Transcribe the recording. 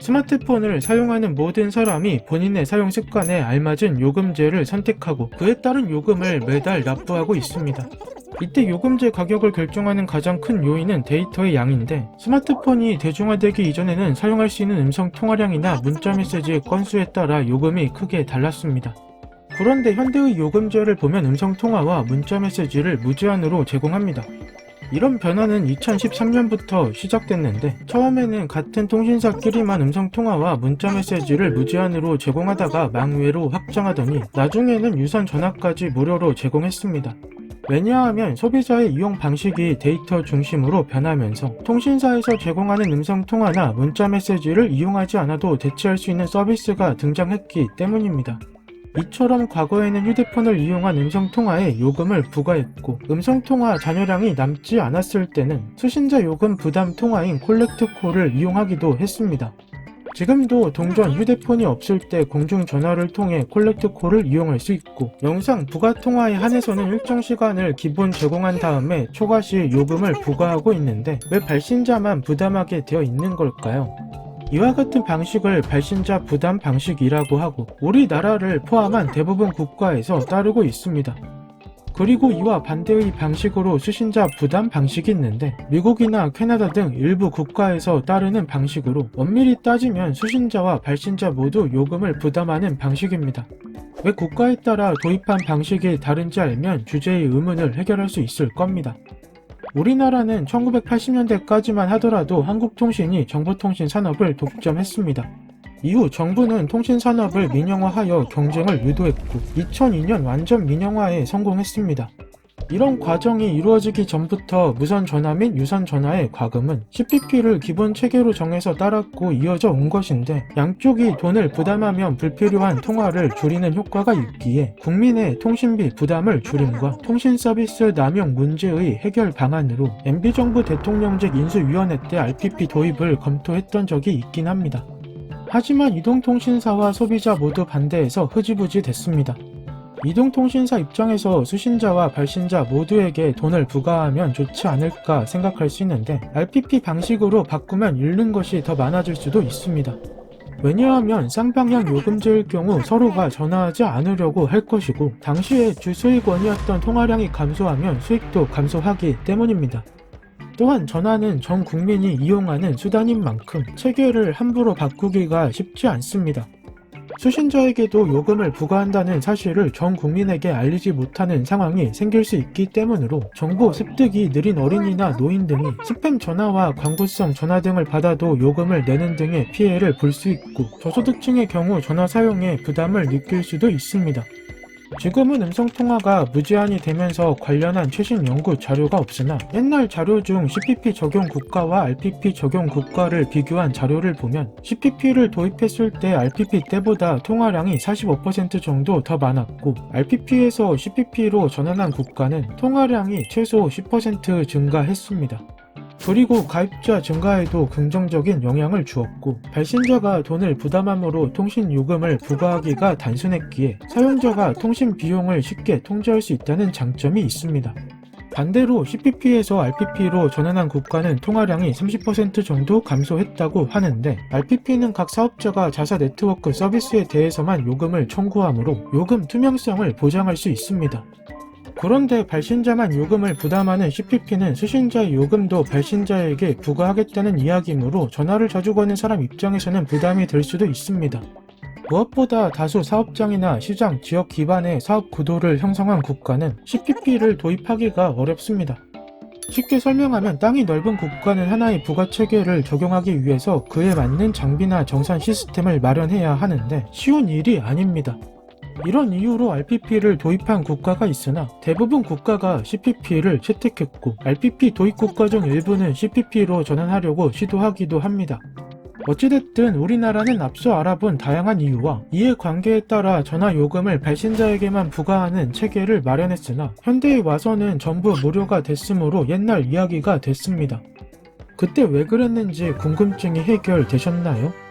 스마트폰을 사용하는 모든 사람이 본인의 사용 습관에 알맞은 요금제를 선택하고 그에 따른 요금을 매달 납부하고 있습니다. 이때 요금제 가격을 결정하는 가장 큰 요인은 데이터의 양인데 스마트폰이 대중화되기 이전에는 사용할 수 있는 음성 통화량이나 문자 메시지의 건수에 따라 요금이 크게 달랐습니다. 그런데 현대의 요금제를 보면 음성 통화와 문자 메시지를 무제한으로 제공합니다. 이런 변화는 2013년부터 시작됐는데 처음에는 같은 통신사끼리만 음성통화와 문자메시지를 무제한으로 제공하다가 망외로 확장하더니 나중에는 유선 전화까지 무료로 제공했습니다. 왜냐하면 소비자의 이용 방식이 데이터 중심으로 변하면서 통신사에서 제공하는 음성통화나 문자메시지를 이용하지 않아도 대체할 수 있는 서비스가 등장했기 때문입니다. 이처럼 과거에는 휴대폰을 이용한 음성통화에 요금을 부과했고 음성통화 잔여량이 남지 않았을 때는 수신자 요금 부담 통화인 콜렉트콜을 이용하기도 했습니다. 지금도 동전 휴대폰이 없을 때 공중전화를 통해 콜렉트콜을 이용할 수 있고 영상 부가 통화에 한해서는 일정 시간을 기본 제공한 다음에 초과 시 요금을 부과하고 있는데 왜 발신자만 부담하게 되어 있는 걸까요? 이와 같은 방식을 발신자 부담 방식이라고 하고 우리나라를 포함한 대부분 국가에서 따르고 있습니다. 그리고 이와 반대의 방식으로 수신자 부담 방식이 있는데 미국이나 캐나다 등 일부 국가에서 따르는 방식으로 엄밀히 따지면 수신자와 발신자 모두 요금을 부담하는 방식입니다. 왜 국가에 따라 도입한 방식이 다른지 알면 주제의 의문을 해결할 수 있을 겁니다. 우리나라는 1980년대까지만 하더라도 한국통신이 정보통신 산업을 독점했습니다. 이후 정부는 통신 산업을 민영화하여 경쟁을 유도했고 2002년 완전 민영화에 성공했습니다. 이런 과정이 이루어지기 전부터 무선 전화 및 유선 전화의 과금은 CPP를 기본 체계로 정해서 따랐고 이어져 온 것인데 양쪽이 돈을 부담하면 불필요한 통화를 줄이는 효과가 있기에 국민의 통신비 부담을 줄임과 통신 서비스 남용 문제의 해결 방안으로 MB정부 대통령직 인수위원회 때 RPP 도입을 검토했던 적이 있긴 합니다. 하지만 이동통신사와 소비자 모두 반대해서 흐지부지 됐습니다. 이동통신사 입장에서 수신자와 발신자 모두에게 돈을 부과하면 좋지 않을까 생각할 수 있는데 RPP 방식으로 바꾸면 잃는 것이 더 많아질 수도 있습니다. 왜냐하면 쌍방향 요금제일 경우 서로가 전화하지 않으려고 할 것이고 당시에 주수익원이었던 통화량이 감소하면 수익도 감소하기 때문입니다. 또한 전화는 전 국민이 이용하는 수단인 만큼 체계를 함부로 바꾸기가 쉽지 않습니다. 수신자에게도 요금을 부과한다는 사실을 전 국민에게 알리지 못하는 상황이 생길 수 있기 때문으로 정보 습득이 느린 어린이나 노인 등이 스팸 전화와 광고성 전화 등을 받아도 요금을 내는 등의 피해를 볼 수 있고 저소득층의 경우 전화 사용에 부담을 느낄 수도 있습니다. 지금은 음성통화가 무제한이 되면서 관련한 최신 연구 자료가 없으나 옛날 자료 중 CPP 적용 국가와 RPP 적용 국가를 비교한 자료를 보면 CPP를 도입했을 때 RPP 때보다 통화량이 45% 정도 더 많았고 RPP에서 CPP로 전환한 국가는 통화량이 최소 10% 증가했습니다. 그리고 가입자 증가에도 긍정적인 영향을 주었고 발신자가 돈을 부담함으로 통신 요금을 부과하기가 단순했기에 사용자가 통신 비용을 쉽게 통제할 수 있다는 장점이 있습니다. 반대로 CPP에서 RPP로 전환한 국가는 통화량이 30% 정도 감소했다고 하는데 RPP는 각 사업자가 자사 네트워크 서비스에 대해서만 요금을 청구하므로 요금 투명성을 보장할 수 있습니다. 그런데 발신자만 요금을 부담하는 CPP는 수신자의 요금도 발신자에게 부과하겠다는 이야기이므로 전화를 자주 거는 사람 입장에서는 부담이 될 수도 있습니다. 무엇보다 다수 사업장이나 시장, 지역 기반의 사업 구도를 형성한 국가는 CPP를 도입하기가 어렵습니다. 쉽게 설명하면 땅이 넓은 국가는 하나의 부가 체계를 적용하기 위해서 그에 맞는 장비나 정산 시스템을 마련해야 하는데 쉬운 일이 아닙니다. 이런 이유로 RPP를 도입한 국가가 있으나 대부분 국가가 CPP를 채택했고 RPP 도입 국가 중 일부는 CPP로 전환하려고 시도하기도 합니다. 어찌됐든 우리나라는 앞서 알아본 다양한 이유와 이해 관계에 따라 전화 요금을 발신자에게만 부과하는 체계를 마련했으나 현대에 와서는 전부 무료가 됐으므로 옛날 이야기가 됐습니다. 그때 왜 그랬는지 궁금증이 해결되셨나요?